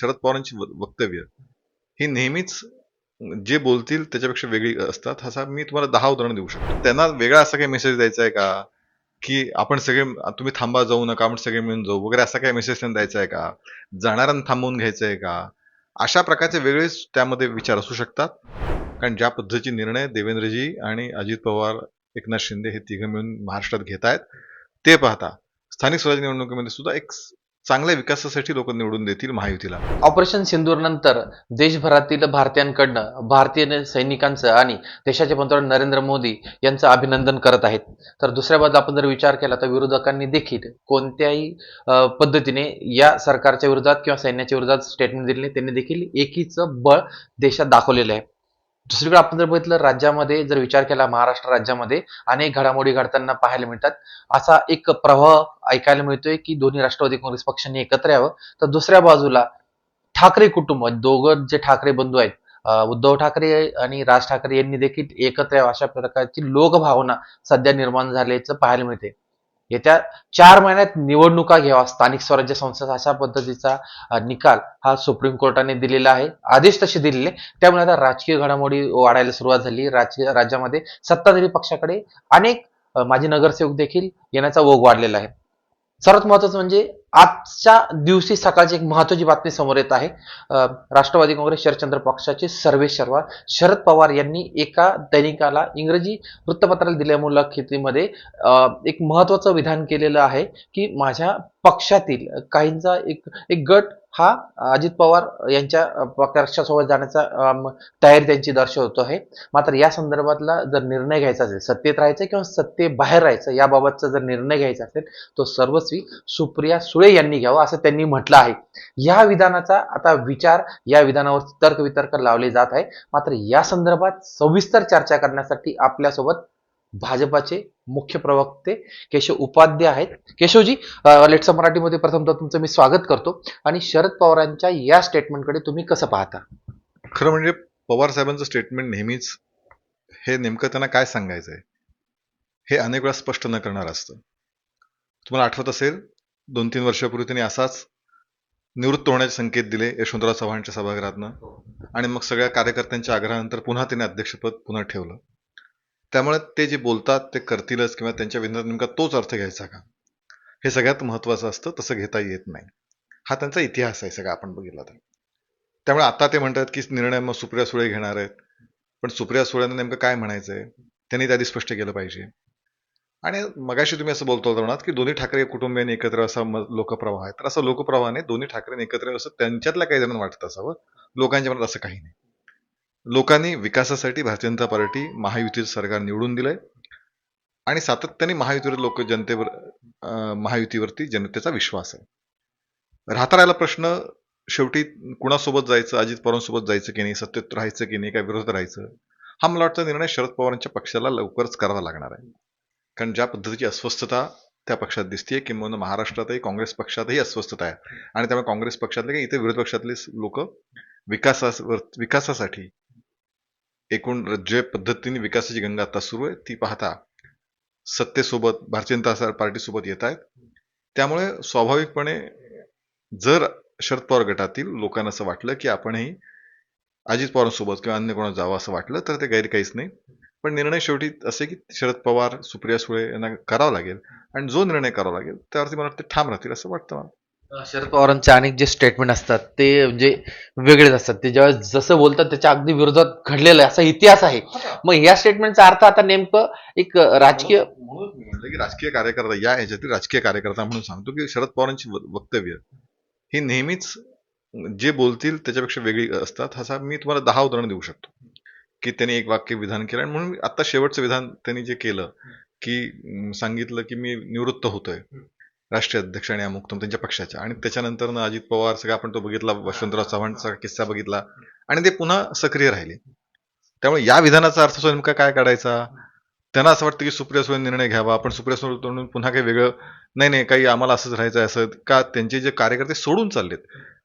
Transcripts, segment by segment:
शरद पवारांची व- वक्तव्य. ही नेहमीच जे बोलतील त्याच्यापेक्षा वेगळी असतात असा मी तुम्हाला दहा उदाहरण देऊ शकतो. त्यांना वेगळा असा काही मेसेज द्यायचा आहे का? की आपण सगळे तुम्ही थांबा जाऊ नका आपण सगळे मिळून जाऊ वगैरे असा काही मेसेज त्यांना द्यायचा आहे का? जाणाऱ्यांना थांबवून घ्यायचं आहे का? अशा प्रकारचे वेगळेच त्यामध्ये विचार असू शकतात. कारण ज्या पद्धतीचे निर्णय देवेंद्रजी आणि अजित पवार एकनाथ शिंदे हे तिघं मिळून महाराष्ट्रात घेत आहेत ते पाहता. स्थानिक स्वराज्य निवडणुकीमध्ये सुद्धा एक चांगल्या विकासासाठी लोक निवडून देतील महायुतीला. ऑपरेशन सिंदूर नंतर देशभरातील भारतीयांकडनं भारतीय सैनिकांचं आणि देशाचे पंतप्रधान नरेंद्र मोदी यांचं अभिनंदन करत आहेत. तर दुसऱ्या बाजूला आपण जर विचार केला तर विरोधकांनी देखील कोणत्याही पद्धतीने या सरकारच्या विरोधात किंवा सैन्याच्या विरोधात स्टेटमेंट दिले त्यांनी देखील एकीचं बळ देशात दाखवलेलं आहे. दुसरीकडे आपण जर बघितलं राज्यामध्ये जर विचार केला महाराष्ट्र राज्यामध्ये अनेक घडामोडी घडताना पाहायला मिळतात. असा एक प्रवाह ऐकायला मिळतोय की दोन्ही राष्ट्रवादी काँग्रेस पक्षांनी एकत्र यावं. तर दुसऱ्या बाजूला ठाकरे कुटुंब दोघं जे ठाकरे बंधू आहेत उद्धव ठाकरे आणि राज ठाकरे यांनी देखील एकत्र यावं अशा प्रकारची लोकभावना सध्या निर्माण झाल्याचं पाहायला मिळते येत्या चार महिन्यात निवडणुका घ्यावा स्थानिक स्वराज्य संस्था अशा पद्धतीचा निकाल हा सुप्रीम कोर्टाने दिलेला आहे. आदेश तसे दिलेले त्यामुळे आता राजकीय घडामोडी वाढायला सुरुवात झाली. राजकीय राज्यामध्ये सत्ताधारी पक्षाकडे अनेक माजी नगरसेवक देखील येण्याचा ओघ वाढलेला आहे. सर्वात महत्वाचं म्हणजे आजच्या दिवशी सकाळची एक महत्वाची बातमी समोर येत आहे. राष्ट्रवादी काँग्रेस शरदचंद्र पक्षाचे सर्वे शर्वा शरद पवार यांनी एका दैनिकाला इंग्रजी वृत्तपत्राला दिल्या मुलाखतीमध्ये एक महत्वाचं विधान केलेलं आहे की माझ्या पक्षातील काहींचा एक एक गट हा अजित पवार यांच्या पक्षासोबत जाण्याचा तयारी त्यांची दर्शवतो आहे मात्र या संदर्भातला जर निर्णय घ्यायचा असेल सत्तेत राहायचं किंवा सत्तेबाहेर राहायचं याबाबतचा जर निर्णय घ्यायचा असेल तो सर्वस्वी सुप्रिया सुळे यांनी घ्यावा असं त्यांनी म्हटलं आहे. या विधानाचा आता विचार या विधानावर तर्कवितर्क लावले जात आहे. मात्र या संदर्भात सविस्तर चर्चा करण्यासाठी आपल्यासोबत भाजपाचे मुख्य प्रवक्ते केशव उपाध्ये आहेत. केशवजी लेट्स मराठीमध्ये प्रथमतः तुमचं मी स्वागत करतो. आणि शरद पवारांच्या या स्टेटमेंटकडे तुम्ही कसं पाहता? खरं म्हणजे पवार साहेबांचं स्टेटमेंट नेहमीच हे नेमकं त्यांना काय सांगायचं आहे हे अनेक वेळा स्पष्ट न करणार असतं. तुम्हाला आठवत असेल दोन तीन वर्षापूर्वी त्यांनी असाच निवृत्त होण्याचे संकेत दिले यशवंतराव चव्हाणच्या सभागृहातनं. आणि मग सगळ्या कार्यकर्त्यांच्या आग्रहानंतर पुन्हा त्यांनी अध्यक्षपद पुन्हा ठेवलं. त्यामुळे ते जे बोलतात ते करतीलच किंवा त्यांच्या विधानात नेमका तोच अर्थ घ्यायचा का? हे सगळ्यात महत्वाचं असतं तसं घेता येत नाही. हा त्यांचा इतिहास आहे सगळा आपण बघितला तर. त्यामुळे आता ते म्हणतात की निर्णय मग सुप्रिया सुळे घेणार आहेत. पण सुप्रिया सुळ्यांना नेमकं काय म्हणायचं आहे? त्यांनी त्याआधी स्पष्ट केलं पाहिजे. आणि मगाशी तुम्ही असं बोलतो होता की दोन्ही ठाकरे कुटुंबियांनी एकत्र असा म- लोकप्रवाह आहे. तर असं लोकप्रवाहाने दोन्ही ठाकरेंनी एकत्र असं त्यांच्यातल्या काही जणांना वाटत असावं? लोकांच्या मनात असं काही नाही. लोकांनी विकासासाठी भारतीय जनता पार्टी महायुतीचं सरकार निवडून दिलंय. आणि सातत्याने महायुतीवर लोक जनतेवर महायुतीवरती जनतेचा विश्वास आहे. राहता राहिला प्रश्न शेवटी कुणासोबत जायचं अजित पवारांसोबत जायचं की नाही सत्तेत राहायचं की नाही काय विरोधात राहायचं हा मला वाटतं निर्णय शरद पवारांच्या पक्षाला लवकरच करावा लागणार आहे. कारण ज्या पद्धतीची अस्वस्थता त्या पक्षात दिसते किंवा महाराष्ट्रातही काँग्रेस पक्षातही अस्वस्थता आहे. आणि त्यामुळे काँग्रेस पक्षातले काही इतर विरोधी पक्षातले लोक विकासावर विकासासाठी एकूण जे पद्धतीने विकासाची गंगा आता सुरू आहे ती पाहता सत्तेसोबत भारतीय जनता पार्टीसोबत येत आहेत. त्यामुळे स्वाभाविकपणे जर शरद पवार गटातील लोकांना असं वाटलं की आपणही अजित पवारांसोबत किंवा अन्य कोणाला जावं असं वाटलं तर ते गैर काहीच नाही. पण निर्णय शेवटी असे की शरद पवार सुप्रिया सुळे यांना करावा लागेल. आणि जो निर्णय करावा लागेल त्यावरती मला वाटतं ते ठाम राहतील असं वाटतं मला. शरद पवारांचे अनेक जे स्टेटमेंट असतात ते म्हणजे वेगळेच असतात. ते जेव्हा जसं बोलतात त्याच्या अगदी विरोधात घडलेलं आहे असा इतिहास आहे. मग या स्टेटमेंटचा अर्थ आता नेमकं एक राजकीय म्हणूनच मी म्हटलं की राजकीय कार्यकर्ता या ह्याच्यातील राजकीय कार्यकर्ता म्हणून सांगतो की शरद पवारांची वक्तव्य ही नेहमीच जे बोलतील त्याच्यापेक्षा वेगळी असतात असा मी तुम्हाला दहा उदाहरण देऊ शकतो. की त्यांनी एक वाक्य विधान केलं आणि म्हणून आता शेवटचं विधान त्यांनी जे केलं की सांगितलं की मी निवृत्त होतोय. राष्ट्रीय अध्यक्ष आणि अमुक त्यांच्या पक्षाच्या. आणि त्याच्यानंतर अजित पवार सगळं आपण तो बघितला वसंतराव चव्हाणचा किस्सा बघितला. आणि ते पुन्हा सक्रिय राहिले. त्यामुळे या विधानाचा अर्थ नेमका काय काढायचा? त्यांना असं वाटतं की सुप्रिया सुळे निर्णय घ्यावा. आपण सुप्रिया सुळे पुन्हा काही वेगळं नाही नाही काही आम्हाला असंच राहायचं आहे असं का? त्यांचे जे कार्यकर्ते सोडून चाललेत.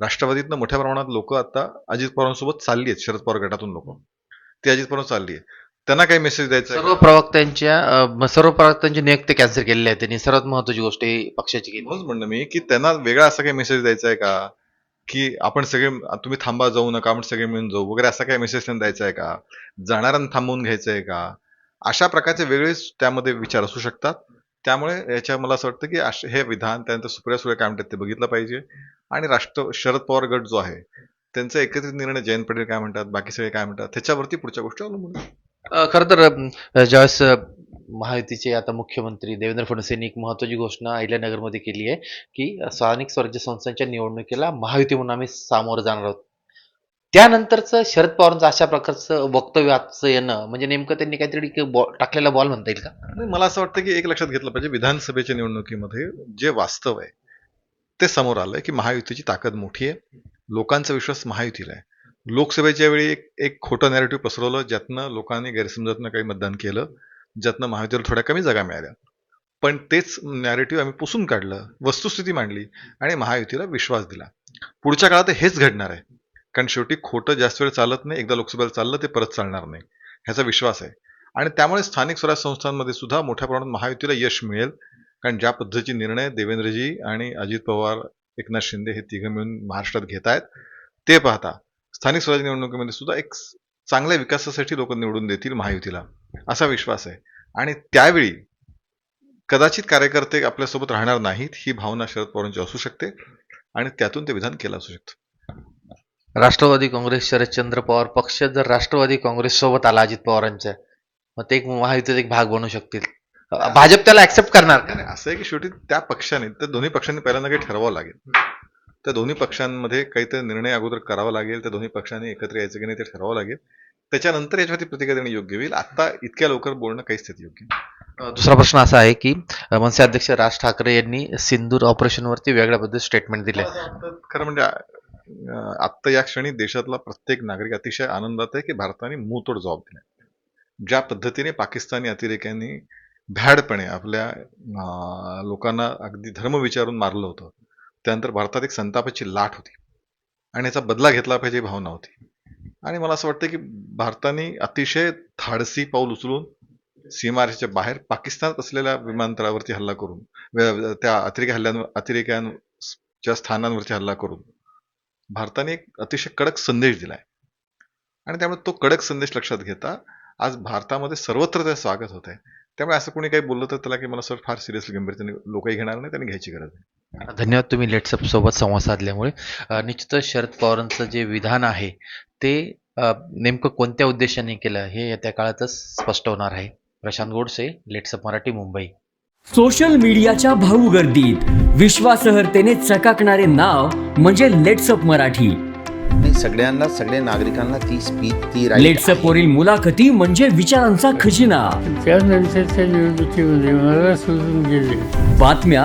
राष्ट्रवादीतनं मोठ्या प्रमाणात लोक आता अजित पवारांसोबत चालली आहेत शरद पवार गटातून लोक. ती अजित पवार चालली आहे त्यांना काही मेसेज द्यायचा आहे सर्व प्रवक्त्यांच्या अं, सर्व प्रवक्त्यांची नियुक्ती कॅन्सल केलेली आहे त्यांनी सर्वात महत्वाची गोष्ट ही पक्षाची केली. म्हणूनच म्हणणं मी की त्यांना वेगळा असा काही मेसेज द्यायचा आहे का? की आपण सगळे तुम्ही थांबा जाऊ नका आपण सगळे मिळून जाऊ वगैरे असा काही मेसेज त्यांना द्यायचा आहे का? जाणाऱ्यांना थांबवून घ्यायचं आहे का? अशा प्रकारचे वेगळेच त्यामध्ये विचार असू शकतात. त्यामुळे याच्या मला असं वाटतं की अश- हे विधान त्यानंतर सुप्रिया सुळे काय म्हणतात ते बघितलं पाहिजे. आणि राष्ट्र शरद पवार गट जो आहे त्यांचा एकत्रित निर्णय जयंत पटेल काय म्हणतात बाकी सगळे काय म्हणतात त्याच्यावरती पुढच्या गोष्टी अवलंबून आहेत. खरं तर अ, ज्यावेळेस अ, महायुतीचे आता मुख्यमंत्री देवेंद्र फडणवीस यांनी एक महत्वाची घोषणा अहिल्यानगरमध्ये केली आहे की अ, स्थानिक स्वराज्य संस्थांच्या निवडणुकीला महायुती म्हणून आम्ही सामोरं जाणार आहोत. त्यानंतरचं शरद पवारांचं अशा प्रकारचं वक्तव्याचं येणं म्हणजे नेमकं त्यांनी काहीतरी एक बॉ- टाकलेला बॉल म्हणता येईल का? मला असं वाटतं की एक लक्षात घेतलं पाहिजे विधानसभेच्या निवडणुकीमध्ये जे वास्तव आहे ते समोर आलंय की महायुतीची ताकद मोठी आहे. लोकांचा विश्वास महायुतीला आहे. लोकसभेच्या वेळी एक एक खोटं नॅरेटिव्ह पसरवलं ज्यातनं लोकांनी गैरसमजातनं काही मतदान केलं ज्यातनं महायुतीला थोड्या कमी जागा मिळाल्या. पण तेच नॅरेटिव्ह आम्ही पुसून काढलं वस्तुस्थिती मांडली आणि महायुतीला विश्वास दिला. पुढच्या काळात हेच घडणार आहे. कारण शेवटी खोटं जास्त वेळ चालत नाही एकदा लोकसभेला चाललं ते परत चालणार नाही. ह्याचा विश्वास आहे. आणि त्यामुळे स्थानिक स्वराज्य संस्थांमध्ये सुद्धा मोठ्या प्रमाणात महायुतीला यश मिळेल. कारण ज्या पद्धतीचे निर्णय देवेंद्रजी आणि अजित पवार एकनाथ शिंदे हे तिघं मिळून महाराष्ट्रात घेत आहेत ते पाहता स्थानिक स्वराज्य निवडणुकीमध्ये सुद्धा एक चांगल्या विकासासाठी लोक निवडून देतील महायुतीला असा विश्वास आहे. आणि त्यावेळी कदाचित कार्यकर्ते आपल्यासोबत राहणार नाहीत ही भावना शरद पवारांची असू शकते आणि त्यातून ते विधान केलं असू शकतं. राष्ट्रवादी काँग्रेस शरदचंद्र पवार पक्ष जर राष्ट्रवादी काँग्रेस सोबत आला अजित पवारांच्या मग ते एक महायुतीचा एक भाग बनू शकतील. भाजप त्याला ऍक्सेप्ट करणार. असं आहे की शेवटी त्या पक्षाने त्या दोन्ही पक्षांनी पहिल्यांदा काही ठरवावं लागेल. त्या दोन्ही पक्षांमध्ये काहीतरी निर्णय अगोदर करावा लागेल त्या दोन्ही पक्षांनी एकत्र यायचं की नाही ते ठरवावं लागेल. त्याच्यानंतर याच्यावरती प्रतिक्रिया देणं योग्य होईल. आता इतक्या लवकर बोलणं काहीच स्थिती योग्य दुसरा प्रश्न असा आहे की मनसे अध्यक्ष राज ठाकरे यांनी सिंदूर ऑपरेशनवरती वेगळ्या पद्धतीत स्टेटमेंट दिले. खरं म्हणजे आत्ता या क्षणी देशातला प्रत्येक नागरिक अतिशय आनंदात आहे की भारताने मुंहतोड जबाब दिला ज्या पद्धतीने पाकिस्तानी अतिरेक्यांनी भ्याडपणे आपल्या लोकांना अगदी धर्म विचारून मारलं होतं त्यानंतर भारतात एक संतापाची लाट होती. आणि याचा बदला घेतला पाहिजे भावना होती. आणि मला असं वाटतं की भारताने अतिशय धाडसी पाऊल उचलून सीमारेषेच्या बाहेर पाकिस्तानात असलेल्या विमानतळावरती हल्ला करून त्या अतिरेकी हल्ल्यांवर अतिरेक्यांच्या स्थानांवरती हल्ला करून भारताने एक अतिशय कडक संदेश दिलाय. आणि त्यामुळे तो कडक संदेश लक्षात घेता आज भारतामध्ये सर्वत्र त्याचं स्वागत होत आहे त्यामुळे असं कोणी काही बोललं तर त्याला की मला सर फार सिरियसली गंभीरतेने लोकही घेणार नाही त्यांनी घ्यायची गरज नाही. धन्यवाद तुम्ही लेट्सअप सोबत संवाद साधल्यामुळे. निश्चितच शरद पवारांचं जे विधान आहे ते नेमकं कोणत्या उद्देशाने केलं हे येत्या काळातच स्पष्ट होणार आहे. प्रशांत गोडसे लेट्सअप मराठी मुंबई. सोशल मीडियाच्या भाऊ गर्दीत विश्वासार्हतेने चकाकणारे नाव म्हणजे लेट्सअप मराठी. सगळ्यांना सगळ्या नागरिकांना ती स्पीच ती लेट्सअप. वरील मुलाखती म्हणजे विचारांचा खजिना. त्यानंतरच्या निवडणुकीमध्ये मला सोडून गेले. बातम्या